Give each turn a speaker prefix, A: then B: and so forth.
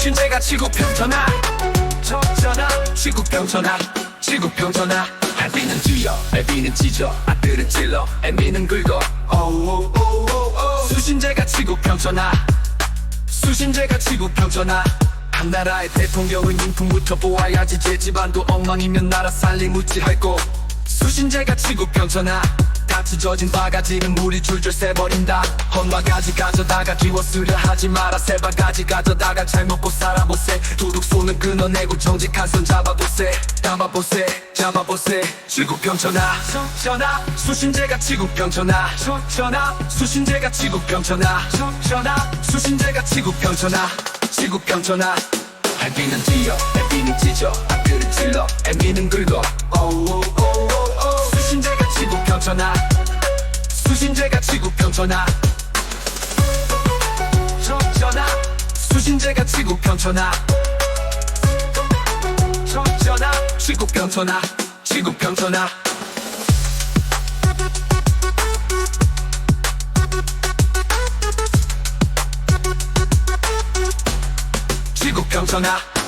A: 신재가 지구 평전화. 적전화 지구 평전화. 지구 평전화. 알비는 쥐어 알비는 찢어. 아들은 찔러 애미는 긁어. 오오오오오. 수신제가 지구 평전화. 수신제가 지구 평전화. 한 나라의 대통령은 인품부터 보아야지. 제 집안도 엉망이면 나라 살림 우찌할고 수신제가 지구 평전화 다 찢어진 바가지는 물이 줄줄 새버린다. 헌바가지 가져다가 기워 쓰려 하지 마라. 새바가지 가져다가 잘 먹고 살아보세. 도둑 손은 끊어내고 정직한 손 잡아보세. 잡아보세 잡아보세. 지구 평전화 전화 수신제가 지구 평전화 전화 수신제가 지구 평전화 전화 수신제가 지구 평전화 지구 평전화 알비는 찌어 애비는 찢어. 아들은 찔러 애미는 긁어. 오오오오오 수신제가 지구 평전화 수신제가 지구 평전화 전화 수신제가 지구 평전화 전화 지구 평전화 지구 평전화 지구 평전화